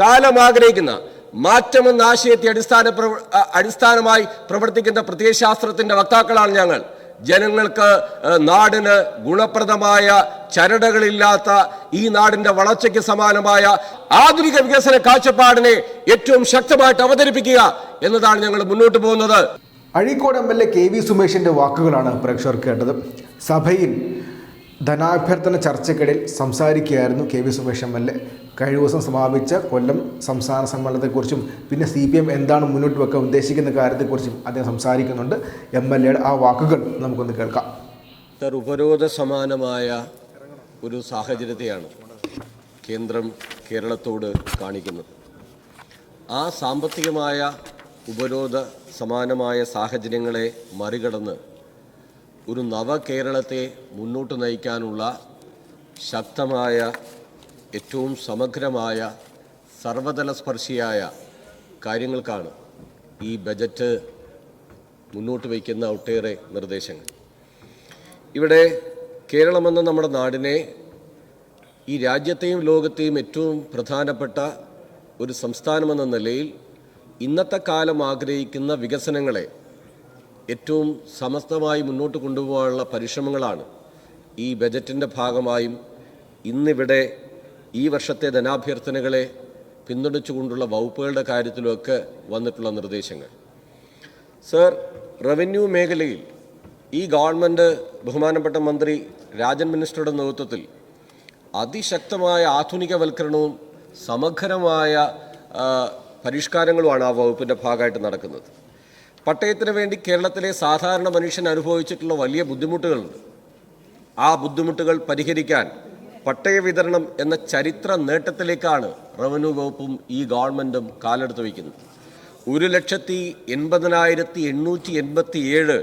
കാലം ആഗ്രഹിക്കുന്ന മാറ്റമെന്ന ആശയത്തെ അടിസ്ഥാന അടിസ്ഥാനമായി പ്രവർത്തിക്കുന്ന പ്രത്യയശാസ്ത്രത്തിന്റെ വക്താക്കളാണ് ഞങ്ങൾ. ജനങ്ങൾക്ക് നാടിന് ഗുണപ്രദമായ ചരടുകളില്ലാത്ത ഈ നാടിന്റെ വളർച്ചയ്ക്ക് സമാനമായ ആധുനിക വികസന കാഴ്ചപ്പാടിനെ ഏറ്റവും ശക്തമായിട്ട് അവതരിപ്പിക്കുക എന്നതാണ് ഞങ്ങൾ മുന്നോട്ട് പോകുന്നത്. Azhikode M L A K V സുമേഷിന്റെ വാക്കുകളാണ് പ്രേക്ഷകർ കേട്ടത്. സഭയിൽ ധനാഭ്യർത്ഥന ചർച്ചയ്ക്കിടയിൽ സംസാരിക്കുകയായിരുന്നു K V Sumesh M L A. കഴിഞ്ഞ ദിവസം സമാപിച്ച കൊല്ലം സംസ്ഥാന സമ്മേളനത്തെക്കുറിച്ചും പിന്നെ സി പി എം എന്താണ് മുന്നോട്ട് വെക്കാൻ ഉദ്ദേശിക്കുന്ന കാര്യത്തെക്കുറിച്ചും അദ്ദേഹം സംസാരിക്കുന്നുണ്ട്. എം എൽ എയുടെ ആ വാക്കുകൾ നമുക്കൊന്ന് കേൾക്കാം. ഉപരോധ സമാനമായ ഒരു സാഹചര്യത്തെയാണ് കേന്ദ്രം കേരളത്തോട് കാണിക്കുന്നത്. ആ സാമ്പത്തികമായ ഉപരോധ സമാനമായ സാഹചര്യങ്ങളെ മറികടന്ന് ഒരു നവകേരളത്തെ മുന്നോട്ട് നയിക്കാനുള്ള ശക്തമായ ഏറ്റവും സമഗ്രമായ സർവതല സ്പർശിയായ കാര്യങ്ങൾക്കാണ് ഈ ബജറ്റ് മുന്നോട്ട് വയ്ക്കുന്ന ഒട്ടേറെ നിർദ്ദേശങ്ങൾ. ഇവിടെ കേരളമെന്ന നമ്മുടെ നാടിനെ ഈ രാജ്യത്തെയും ലോകത്തെയും ഏറ്റവും പ്രധാനപ്പെട്ട ഒരു സംസ്ഥാനമെന്ന നിലയിൽ ഇന്നത്തെ കാലം ആഗ്രഹിക്കുന്ന വികസനങ്ങളെ ഏറ്റവും സമസ്തമായി മുന്നോട്ട് കൊണ്ടുപോകാനുള്ള പരിശ്രമങ്ങളാണ് ഈ ബജറ്റിന്റെ ഭാഗമായും ഇന്നിവിടെ ഈ വർഷത്തെ ധനാഭ്യർത്ഥനകളെ പിന്തുണച്ചുകൊണ്ടുള്ള വകുപ്പുകളുടെ കാര്യത്തിലുമൊക്കെ വന്നിട്ടുള്ള നിർദ്ദേശങ്ങൾ. സർ റവന്യൂ മേഖലയിൽ ഈ ഗവൺമെന്റ് ബഹുമാനപ്പെട്ട മന്ത്രി രാജൻ മിനിസ്റ്ററുടെ നേതൃത്വത്തിൽ അതിശക്തമായ ആധുനികവൽക്കരണവും സമഗ്രമായ പരിഷ്കാരങ്ങളുമാണ് ആ വകുപ്പിന്റെ ഭാഗമായിട്ട് നടക്കുന്നത്. പട്ടയത്തിന് വേണ്ടി കേരളത്തിലെ സാധാരണ മനുഷ്യൻ അനുഭവിച്ചിട്ടുള്ള വലിയ ബുദ്ധിമുട്ടുകളുണ്ട്. ആ ബുദ്ധിമുട്ടുകൾ പരിഹരിക്കാൻ പട്ടയ വിതരണം എന്ന ചരിത്ര നേട്ടത്തിലേക്കാണ് റവന്യൂ വകുപ്പും ഈ ഗവൺമെന്റും കാലെടുത്ത് വയ്ക്കുന്നത്. ഒരു ലക്ഷത്തി എൺപതിനായിരത്തി എണ്ണൂറ്റി എൺപത്തി ഏഴ്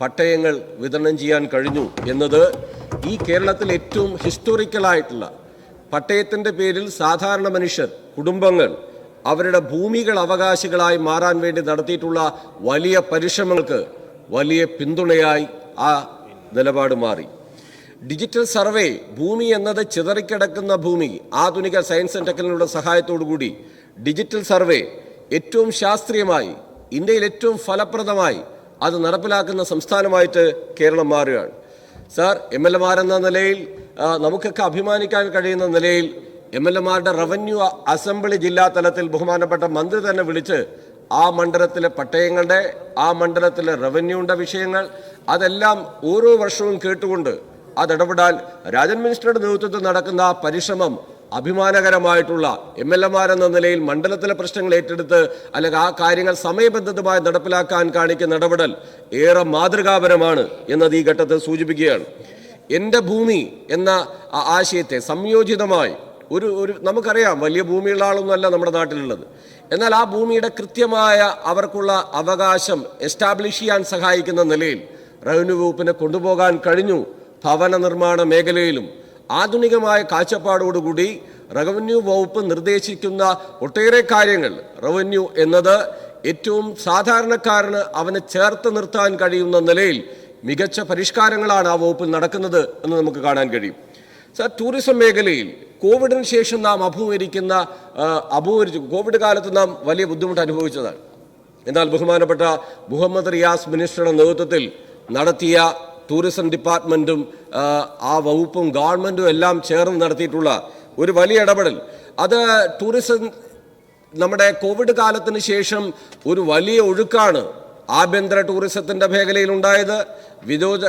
പട്ടയങ്ങൾ വിതരണം ചെയ്യാൻ കഴിഞ്ഞു എന്നത് ഈ കേരളത്തിൽ ഏറ്റവും ഹിസ്റ്റോറിക്കലായിട്ടുള്ള പട്ടയത്തിന്റെ പേരിൽ സാധാരണ മനുഷ്യർ കുടുംബങ്ങൾ അവരുടെ ഭൂമികൾ അവകാശികളായി മാറാൻ വേണ്ടി നടത്തിയിട്ടുള്ള വലിയ പരിശ്രമങ്ങൾക്ക് വലിയ പിന്തുണയായി ആ നിലപാട് മാറി. ഡിജിറ്റൽ സർവേ ഭൂമി എന്നത് ചിതറിക്കിടക്കുന്ന ഭൂമി ആധുനിക സയൻസ് ആൻഡ് ടെക്നോളജിയുടെ സഹായത്തോടു കൂടി ഡിജിറ്റൽ സർവേ ഏറ്റവും ശാസ്ത്രീയമായി ഇന്ത്യയിൽ ഏറ്റവും ഫലപ്രദമായി അത് നടപ്പിലാക്കുന്ന സംസ്ഥാനമായിട്ട് കേരളം മാറുകയാണ്. സാർ എം എൽ എമാരെന്ന നിലയിൽ നമുക്കൊക്കെ അഭിമാനിക്കാൻ കഴിയുന്ന നിലയിൽ എം എൽ എമാരുടെ റവന്യൂ അസംബ്ലി ജില്ലാ തലത്തിൽ ബഹുമാനപ്പെട്ട മന്ത്രി തന്നെ വിളിച്ച് ആ മണ്ഡലത്തിലെ പട്ടയങ്ങളുടെ ആ മണ്ഡലത്തിലെ റവന്യൂയുടെ വിഷയങ്ങൾ അതെല്ലാം ഓരോ വർഷവും കേട്ടുകൊണ്ട് അതിടപെടാൻ രാജൻ മിനിസ്റ്ററുടെ നേതൃത്വത്തിൽ നടക്കുന്ന ആ പരിശ്രമം അഭിമാനകരമായിട്ടുള്ള എം എൽ എമാരെന്ന നിലയിൽ മണ്ഡലത്തിലെ പ്രശ്നങ്ങൾ ഏറ്റെടുത്ത് അല്ലെങ്കിൽ ആ കാര്യങ്ങൾ സമയബന്ധിതമായി നടപ്പിലാക്കാൻ കാണിക്കുന്ന ഇടപെടൽ ഏറെ മാതൃകാപരമാണ് എന്നത് ഈ ഘട്ടത്തിൽ സൂചിപ്പിക്കുകയാണ്. എന്റെ ഭൂമി എന്ന ആശയത്തെ സംയോജിതമായി ഒരു ഒരു നമുക്കറിയാം വലിയ ഭൂമിയുള്ള ആളൊന്നുമല്ല നമ്മുടെ നാട്ടിലുള്ളത്. എന്നാൽ ആ ഭൂമിയുടെ കൃത്യമായ അവർക്കുള്ള അവകാശം എസ്റ്റാബ്ലിഷ് ചെയ്യാൻ സഹായിക്കുന്ന നിലയിൽ റവന്യൂ വകുപ്പിനെ കൊണ്ടുപോകാൻ കഴിഞ്ഞു ഭവന നിർമ്മാണ മേഖലയിലും. ആധുനികമായ കാഴ്ചപ്പാടോടുകൂടി റവന്യൂ വകുപ്പ് നിർദ്ദേശിക്കുന്ന ഒട്ടേറെ കാര്യങ്ങൾ റവന്യൂ എന്നത് ഏറ്റവും സാധാരണക്കാരന് അവനെ ചേർത്ത് നിർത്താൻ കഴിയുന്ന നിലയിൽ മികച്ച പരിഷ്കാരങ്ങളാണ് ആ വകുപ്പിൽ നടക്കുന്നത് എന്ന് നമുക്ക് കാണാൻ കഴിയും. സർ ടൂറിസം മേഖലയിൽ കോവിഡിന് ശേഷം നാം അഭിമുഖീകരിക്കുന്ന അഭിമുഖീകരിച്ചു കോവിഡ് കാലത്ത് നാം വലിയ ബുദ്ധിമുട്ട് അനുഭവിച്ചതാണ്. എന്നാൽ ബഹുമാനപ്പെട്ട മുഹമ്മദ് റിയാസ് മിനിസ്റ്ററുടെ നേതൃത്വത്തിൽ നടത്തിയ ടൂറിസം ഡിപ്പാർട്ട്മെന്റും ആ, വകുപ്പും ഗവൺമെന്റും എല്ലാം ചേർന്ന് നടത്തിയിട്ടുള്ള ഒരു വലിയ ഇടപെടൽ. അത് ടൂറിസം നമ്മുടെ കോവിഡ് കാലത്തിന് ശേഷം ഒരു വലിയ ഒഴുക്കാണ് ആഭ്യന്തര ടൂറിസത്തിന്റെ മേഖലയിലുണ്ടായത് വിദോജ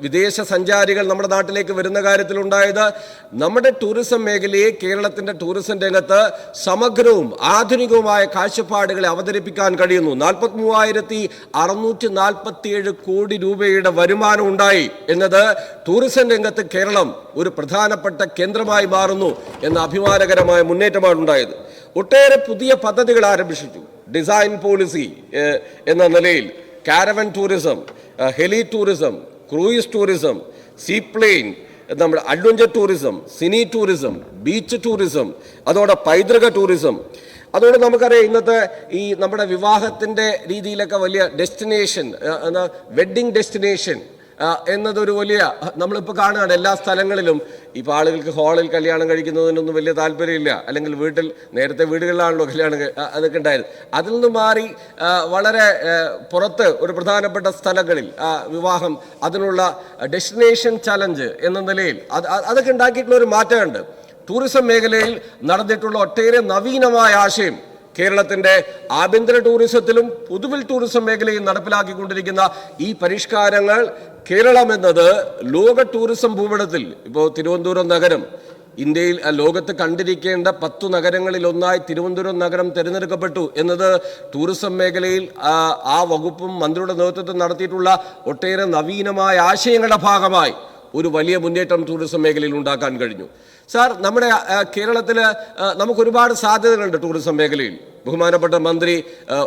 വിദേശ സഞ്ചാരികൾ നമ്മുടെ നാട്ടിലേക്ക് വരുന്ന കാര്യത്തിലുണ്ടായത് നമ്മുടെ ടൂറിസം മേഖലയെ കേരളത്തിന്റെ ടൂറിസം രംഗത്ത് സമഗ്രവും ആധുനികവുമായ കാഴ്ചപ്പാടുകളെ അവതരിപ്പിക്കാൻ കഴിയുന്നു. നാൽപ്പത്തി മൂവായിരത്തി അറുന്നൂറ്റി നാൽപ്പത്തിയേഴ് കോടി രൂപയുടെ വരുമാനം ഉണ്ടായി എന്നത് ടൂറിസം രംഗത്ത് കേരളം ഒരു പ്രധാനപ്പെട്ട കേന്ദ്രമായി മാറുന്നു എന്ന അഭിമാനകരമായ മുന്നേറ്റമാണ് ഉണ്ടായത്. ഒട്ടേറെ പുതിയ പദ്ധതികൾ ആരംഭിച്ചു. ഡിസൈൻ പോളിസി എന്ന നിലയിൽ caravan tourism heli tourism cruise tourism seaplane നമ്മുടെ adventure tourism cine tourism beach tourism അതോടെ പൈതൃക ടൂറിസം അതുകൊണ്ട് നമുക്കറിയാം ഇന്നത്തെ ഈ നമ്മുടെ വിവാഹത്തിന്റെ രീതിയിലൊക്കെ വലിയ ഡെസ്റ്റിനേഷൻ വെഡ്ഡിംഗ് ഡെസ്റ്റിനേഷൻ എന്നതൊരു വലിയ നമ്മളിപ്പോൾ കാണുകയാണ് എല്ലാ സ്ഥലങ്ങളിലും. ഇപ്പോൾ ആളുകൾക്ക് ഹാളിൽ കല്യാണം കഴിക്കുന്നതിനൊന്നും വലിയ താല്പര്യമില്ല. അല്ലെങ്കിൽ വീട്ടിൽ നേരത്തെ വീടുകളിലാണല്ലോ കല്യാണം അതൊക്കെ ഉണ്ടായത്. അതിൽ നിന്ന് മാറി വളരെ പുറത്ത് ഒരു പ്രധാനപ്പെട്ട സ്ഥലങ്ങളിൽ വിവാഹം അതിനുള്ള ഡെസ്റ്റിനേഷൻ ചലഞ്ച് എന്ന നിലയിൽ അത് അത് അതൊക്കെ ഉണ്ടാക്കിയിട്ടുള്ള ഒരു മാറ്റമുണ്ട്. ടൂറിസം മേഖലയിൽ നടന്നിട്ടുള്ള ഒട്ടേറെ നവീനമായ ആശയം കേരളത്തിന്റെ ആഭ്യന്തര ടൂറിസത്തിലും പൊതുവിൽ ടൂറിസം മേഖലയിൽ നടപ്പിലാക്കിക്കൊണ്ടിരിക്കുന്ന ഈ പരിഷ്കാരങ്ങൾ കേരളം എന്നത് ലോക ടൂറിസം ഭൂപടത്തിൽ ഇപ്പോൾ തിരുവനന്തപുരം നഗരം ഇന്ത്യയിൽ ലോകത്ത് കണ്ടിരിക്കേണ്ട പത്തു നഗരങ്ങളിൽ ഒന്നായി തിരുവനന്തപുരം നഗരം തിരഞ്ഞെടുക്കപ്പെട്ടു എന്നത് ടൂറിസം മേഖലയിൽ ആ വകുപ്പും മന്ത്രിയുടെ നേതൃത്വത്തിൽ നടത്തിയിട്ടുള്ള ഒട്ടേറെ നവീനമായ ആശയങ്ങളുടെ ഭാഗമായി ഒരു വലിയ മുന്നേറ്റം ടൂറിസം മേഖലയിൽ ഉണ്ടാക്കാൻ കഴിഞ്ഞു. സാർ നമ്മുടെ കേരളത്തിൽ നമുക്ക് ഒരുപാട് സാധ്യതകളുണ്ട് ടൂറിസം മേഖലയിൽ. ബഹുമാനപ്പെട്ട മന്ത്രി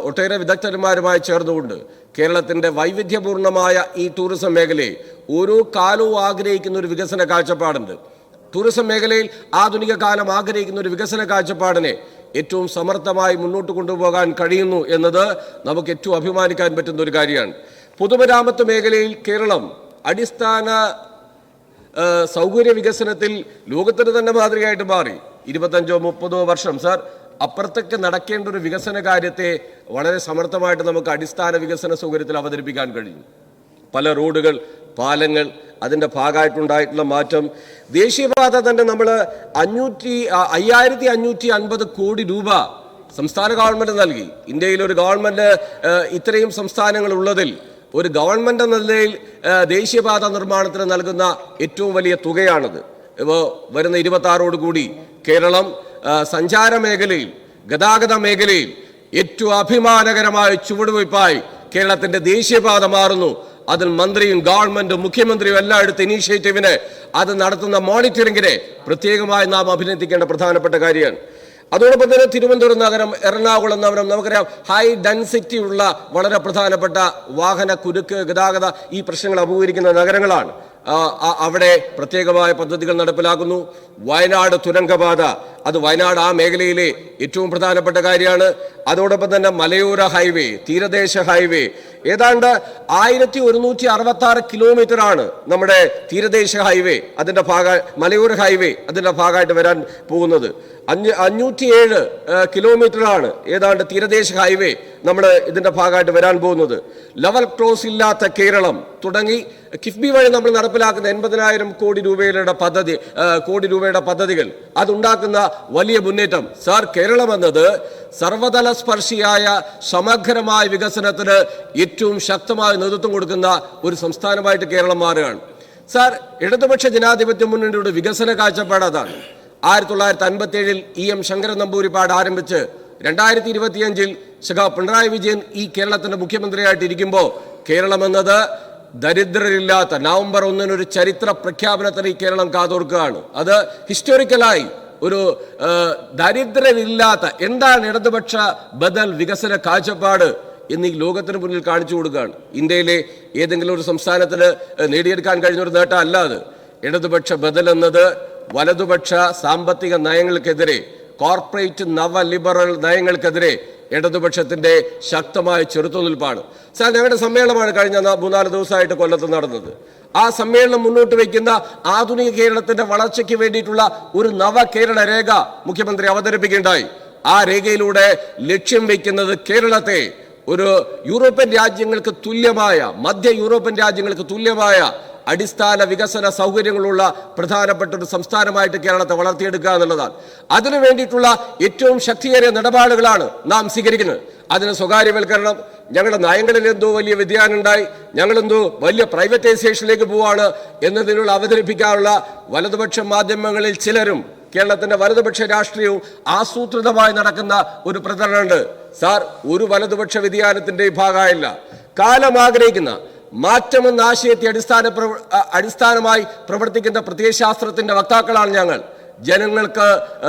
ഒട്ടേറെ വിദഗ്ധന്മാരുമായി ചേർന്നുകൊണ്ട് കേരളത്തിന്റെ വൈവിധ്യപൂർണമായ ഈ ടൂറിസം മേഖലയെ ഓരോ കാലവും ആഗ്രഹിക്കുന്ന ഒരു വികസന കാഴ്ചപ്പാടുണ്ട്. ടൂറിസം മേഖലയിൽ ആധുനിക കാലം ആഗ്രഹിക്കുന്ന ഒരു വികസന കാഴ്ചപ്പാടിനെ ഏറ്റവും സമർത്ഥമായി മുന്നോട്ട് കൊണ്ടുപോകാൻ കഴിയുന്നു എന്നത് നമുക്ക് ഏറ്റവും അഭിമാനിക്കാൻ പറ്റുന്ന ഒരു കാര്യമാണ്. പൊതുമരാമത്ത് മേഖലയിൽ കേരളം അടിസ്ഥാന സൗകര്യ വികസനത്തിൽ ലോകത്തിന് തന്നെ മാതൃകയായിട്ട് മാറി. ഇരുപത്തഞ്ചോ മുപ്പതോ വർഷം സാർ അപ്പുറത്തേക്ക് നടക്കേണ്ട ഒരു വികസന കാര്യത്തെ വളരെ സമർത്ഥമായിട്ട് നമുക്ക് അടിസ്ഥാന വികസന സൗകര്യത്തിൽ അവതരിപ്പിക്കാൻ കഴിഞ്ഞു പല റോഡുകൾ പാലങ്ങൾ അതിന്റെ ഭാഗമായിട്ടുണ്ടായിട്ടുള്ള മാറ്റം. ദേശീയപാത തന്നെ നമ്മൾ അഞ്ഞൂറ്റി അയ്യായിരത്തി അഞ്ഞൂറ്റി അൻപത് കോടി രൂപ സംസ്ഥാന ഗവൺമെന്റ് നൽകി. ഇന്ത്യയിൽ ഒരു ഗവൺമെന്റ് ഇത്രയും സംസ്ഥാനങ്ങൾ ഉള്ളതിൽ ഒരു ഗവൺമെന്റ് എന്ന നിലയിൽ ദേശീയപാത നിർമ്മാണത്തിന് നൽകുന്ന ഏറ്റവും വലിയ തുകയാണിത്. ഇപ്പോൾ വരുന്ന ഇരുപത്തി കൂടി കേരളം സഞ്ചാര മേഖലയിൽ ഗതാഗത മേഖലയിൽ ഏറ്റവും അഭിമാനകരമായ ചുവടുവയ്പായി കേരളത്തിന്റെ ദേശീയപാത മാറുന്നു. അതിൽ മന്ത്രിയും ഗവൺമെന്റും മുഖ്യമന്ത്രിയും എല്ലാം എടുത്ത ഇനീഷ്യേറ്റീവിന് അത് നടത്തുന്ന മോണിറ്ററിംഗിനെ പ്രത്യേകമായി നാം അഭിനന്ദിക്കേണ്ട പ്രധാനപ്പെട്ട കാര്യമാണ്. അതോടൊപ്പം തന്നെ തിരുവനന്തപുരം നഗരം എറണാകുളം നഗരം നമുക്കറിയാം. ഹൈ ഡെൻസിറ്റി ഉള്ള വളരെ പ്രധാനപ്പെട്ട വാഹന കുരുക്ക് ഗതാഗത ഈ പ്രശ്നങ്ങൾ അഭിമുഖീകരിക്കുന്ന നഗരങ്ങളാണ്. അവിടെ പ്രത്യേകമായ പദ്ധതികൾ നടപ്പിലാക്കുന്നു. വയനാട് തുരങ്കപാത. അത് വയനാട് ആ മേഖലയിലെ ഏറ്റവും പ്രധാനപ്പെട്ട കാര്യമാണ്. അതോടൊപ്പം തന്നെ മലയോര ഹൈവേ തീരദേശ ഹൈവേ. ഏതാണ്ട് ആയിരത്തി ഒരുന്നൂറ്റി അറുപത്തി ആറ് കിലോമീറ്റർ ആണ് നമ്മുടെ തീരദേശ ഹൈവേ അതിന്റെ ഭാഗ മലയോര ഹൈവേ അതിന്റെ ഭാഗമായിട്ട് വരാൻ പോകുന്നത്. അഞ്ഞ് അഞ്ഞൂറ്റിയേഴ് കിലോമീറ്ററാണ് ഏതാണ്ട് തീരദേശ ഹൈവേ നമ്മൾ ഇതിന്റെ ഭാഗമായിട്ട് വരാൻ പോകുന്നത്. ലെവൽ ക്രോസ് ഇല്ലാത്ത കേരളം തുടങ്ങി കിഫ്ബി വഴി നമ്മൾ നടപ്പിലാക്കുന്ന എൺപതിനായിരം കോടി രൂപയുടെ പദ്ധതി കോടി രൂപയുടെ പദ്ധതികൾ. അതുണ്ടാക്കുന്ന വലിയ മുന്നേറ്റം. സാർ കേരളം എന്നത് സർവതല സ്പർശിയായ സമഗ്രമായ വികസനത്തിന് ഏറ്റവും ശക്തമായ നേതൃത്വം കൊടുക്കുന്ന ഒരു സംസ്ഥാനമായിട്ട് കേരളം മാറുകയാണ്. സാർ ഇടതുപക്ഷ ജനാധിപത്യ മുന്നണിയുടെ വികസന കാഴ്ചപ്പാട് അതാണ്. ആയിരത്തി തൊള്ളായിരത്തി അൻപത്തി ഏഴിൽ ഇ എം ശങ്കരൻ നമ്പൂരിപ്പാട് ആരംഭിച്ച് രണ്ടായിരത്തി ഇരുപത്തിയഞ്ചിൽ സഖാ പിണറായി വിജയൻ ഈ കേരളത്തിന്റെ മുഖ്യമന്ത്രിയായിട്ടിരിക്കുമ്പോൾ കേരളം എന്നത് ദരിദ്രരില്ലാത്ത നവംബർ ഒന്നിനൊരു ചരിത്ര പ്രഖ്യാപനത്തിന് ഈ കേരളം കാതോർക്കുകയാണ്. അത് ഹിസ്റ്റോറിക്കലായി ഒരു ദരിദ്രരില്ലാത്ത എന്താണ് ഇടതുപക്ഷ ബദൽ വികസന കാഴ്ചപ്പാട് എന്ന് ലോകത്തിന് മുന്നിൽ കാണിച്ചു കൊടുക്കുകയാണ്. ഇന്ത്യയിലെ ഏതെങ്കിലും ഒരു സംസ്ഥാനത്തിന് നേടിയെടുക്കാൻ കഴിഞ്ഞ ഒരു നേട്ടം ഇടതുപക്ഷ ബദൽ എന്നത് വലതുപക്ഷ സാമ്പത്തിക നയങ്ങൾക്കെതിരെ കോർപ്പറേറ്റ് നവ ലിബറൽ നയങ്ങൾക്കെതിരെ ഇടതുപക്ഷത്തിന്റെ ശക്തമായ ചെറുത്തുനിൽപ്പാണ്. സാർ ഞങ്ങളുടെ സമ്മേളനമാണ് കഴിഞ്ഞ മൂന്നാൽ ദിവസമായിട്ട് കൊല്ലത്ത് നടന്നത്. ആ സമ്മേളനം മുന്നോട്ട് വയ്ക്കുന്ന ആധുനിക കേരളത്തിന്റെ വളർച്ചയ്ക്ക് വേണ്ടിയിട്ടുള്ള ഒരു നവ കേരള രേഖ മുഖ്യമന്ത്രി അവതരിപ്പിക്കുകയുണ്ടായി. ആ രേഖയിലൂടെ ലക്ഷ്യം വയ്ക്കുന്നത് കേരളത്തെ ഒരു യൂറോപ്യൻ രാജ്യങ്ങൾക്ക് തുല്യമായ മധ്യ യൂറോപ്യൻ രാജ്യങ്ങൾക്ക് തുല്യമായ അടിസ്ഥാന വികസന സൗകര്യങ്ങളുള്ള പ്രധാനപ്പെട്ട ഒരു സംസ്ഥാനമായിട്ട് കേരളത്തെ വളർത്തിയെടുക്കുക എന്നുള്ളതാണ്. അതിനു വേണ്ടിയിട്ടുള്ള ഏറ്റവും ശക്തിയേറിയ നിലപാടുകളാണ് നാം സ്വീകരിക്കുന്നത്. അതിന് സ്വകാര്യവൽക്കരണം ഞങ്ങളുടെ നയങ്ങളിൽ എന്തോ വലിയ വ്യതിയാനം ഉണ്ടായി ഞങ്ങളെന്തോ വലിയ പ്രൈവറ്റൈസേഷനിലേക്ക് പോവാണ് എന്നതിനുള്ള അവതരിപ്പിക്കാനുള്ള വലതുപക്ഷ മാധ്യമങ്ങളിൽ ചിലരും കേരളത്തിന്റെ വലതുപക്ഷ രാഷ്ട്രീയവും ആസൂത്രിതമായി നടക്കുന്ന ഒരു പ്രചരണമുണ്ട്. സാർ ഒരു വലതുപക്ഷ വ്യതിയാനത്തിന്റെ ഭാഗമായില്ല. കാലം ആഗ്രഹിക്കുന്ന മാറ്റമെന്ന ആശയത്തെ അടിസ്ഥാന അടിസ്ഥാനമായി പ്രവർത്തിക്കുന്ന പ്രത്യയശാസ്ത്രത്തിന്റെ വക്താക്കളാണ് ഞങ്ങൾ. ജനങ്ങൾക്ക്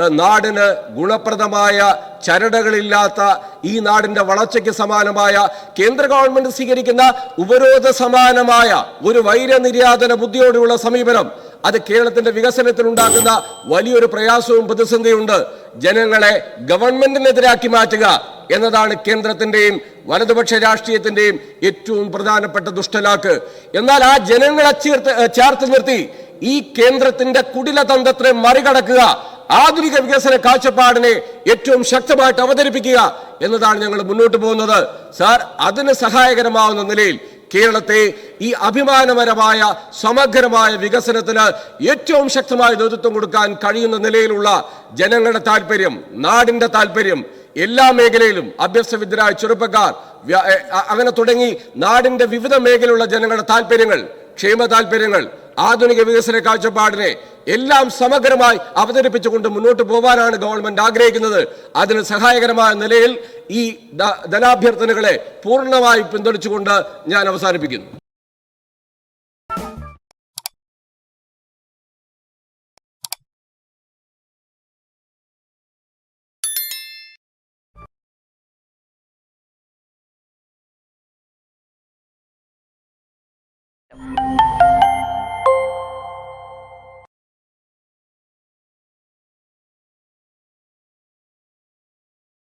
നാടിന് ഗുണപ്രദമായ ചരടകളില്ലാത്ത ഈ നാടിന്റെ വളർച്ചയ്ക്ക് സമാനമായ കേന്ദ്ര ഗവൺമെന്റ് സ്വീകരിക്കുന്ന ഉപരോധ സമാനമായ ഒരു വൈര വൈരനിര്യാതന ബുദ്ധിയോടുള്ള സമീപനം അത് കേരളത്തിന്റെ വികസനത്തിൽ ഉണ്ടാക്കുന്ന വലിയൊരു പ്രയാസവും പ്രതിസന്ധിയുണ്ട്. ജനങ്ങളെ ഗവൺമെന്റിനെതിരാക്കി മാറ്റുക എന്നതാണ് കേന്ദ്രത്തിന്റെയും വലതുപക്ഷ രാഷ്ട്രീയത്തിന്റെയും ഏറ്റവും പ്രധാനപ്പെട്ട ദുഷ്ടലാക്ക്. എന്നാൽ ആ ജനങ്ങളെ ചേർത്ത് ചേർത്ത് നിർത്തി ഈ കേന്ദ്രത്തിന്റെ കുടിലതന്ത്രത്തെ മറികടക്കുക ആധുനിക വികസന കാഴ്ചപ്പാടിനെ ഏറ്റവും ശക്തമായിട്ട് അവതരിപ്പിക്കുക എന്നതാണ് ഞങ്ങൾ മുന്നോട്ട് പോകുന്നത്. സാർ അതിന് സഹായകരമാവുന്ന നിലയിൽ കേരളത്തെ ഈ അഭിമാനപരമായ സമഗ്രമായ വികസനത്തിന് ഏറ്റവും ശക്തമായ നേതൃത്വം കൊടുക്കാൻ കഴിയുന്ന നിലയിലുള്ള ജനങ്ങളുടെ താല്പര്യം നാടിന്റെ താല്പര്യം എല്ലാ മേഖലയിലും അഭ്യസ്തവിദ്യരായ ചെറുപ്പക്കാർ അങ്ങനെ തുടങ്ങി നാടിന്റെ വിവിധ മേഖലയിലുള്ള ജനങ്ങളുടെ താല്പര്യങ്ങൾ ക്ഷേമ താല്പര്യങ്ങൾ ആധുനിക വികസന കാഴ്ചപ്പാടിനെ എല്ലാം സമഗ്രമായി അവതരിപ്പിച്ചുകൊണ്ട് മുന്നോട്ട് പോകാനാണ് ഗവൺമെന്റ് ആഗ്രഹിക്കുന്നത്. അതിന് സഹായകരമായ നിലയിൽ ഈ ധനാഭ്യർത്ഥനകളെ പൂർണമായി പിന്തുണച്ചുകൊണ്ട് ഞാൻ അവസാനിപ്പിക്കുന്നു.